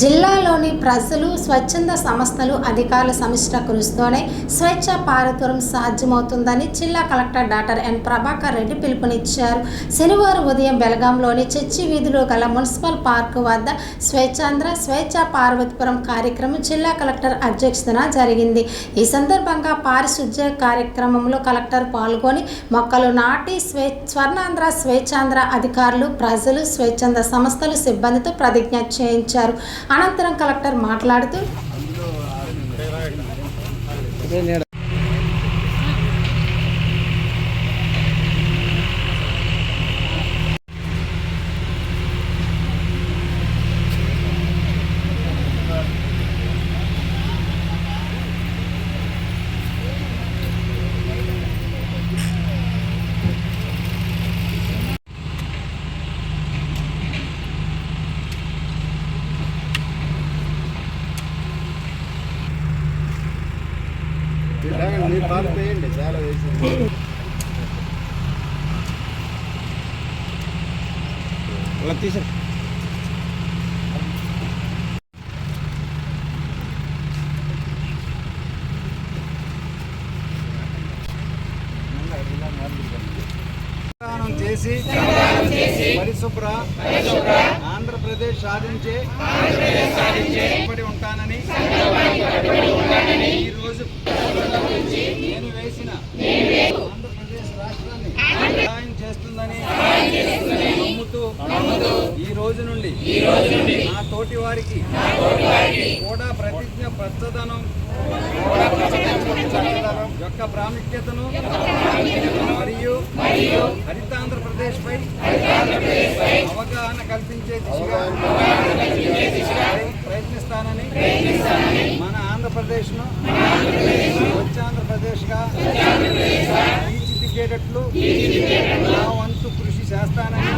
జిల్లాలోని ప్రజలు స్వచ్ఛంద సంస్థలు అధికారుల సమిష్ట కృషితోనే స్వచ్ఛ భారత్వరం సాధ్యమవుతుందని జిల్లా collector doctor N. Prabhakar Reddy పిలుపునిచ్చారు. శనివారం ఉదయం బెలగాంలోని చర్చి వీధిలో గల మున్సిపల్ పార్కు వద్ద స్వచ్ఛాంధ్ర స్వేచ్ఛ పార్వతీపురం కార్యక్రమం జిల్లా కలెక్టర్ అధ్యక్షతన జరిగింది. ఈ సందర్భంగా పారిశుధ్య కార్యక్రమంలో కలెక్టర్ పాల్గొని మొక్కలు నాటి స్వే స్వర్ణాంధ్ర స్వేచ్ఛాంధ్ర అధికారులు ప్రజలు స్వేచ్ఛంద సంస్థలు సిబ్బందితో ప్రతిజ్ఞ చేయించారు. అనంతరం కలెక్టర్ మాట్లాడుతూ తీసారు చేసి పరిశుభ్ర ఆంధ్రప్రదేశ్ సాధించే ఉంటానని ఈ రోజు నుండి నా తోటి వారికి కూడా ప్రతిజ్ఞ పచ్చదనం యొక్క ప్రాముఖ్యతను మరియు హరితాంధ్రప్రదేశ్ పై అవగాహన కల్పించే దిశగా ప్రయత్నిస్తానని మన ఆంధ్రప్రదేశ్ను స్వచ్ఛాంధ్రప్రదేశ్గా తీర్చిదిద్దేటట్లు నా వంతు కృషి చేస్తానని.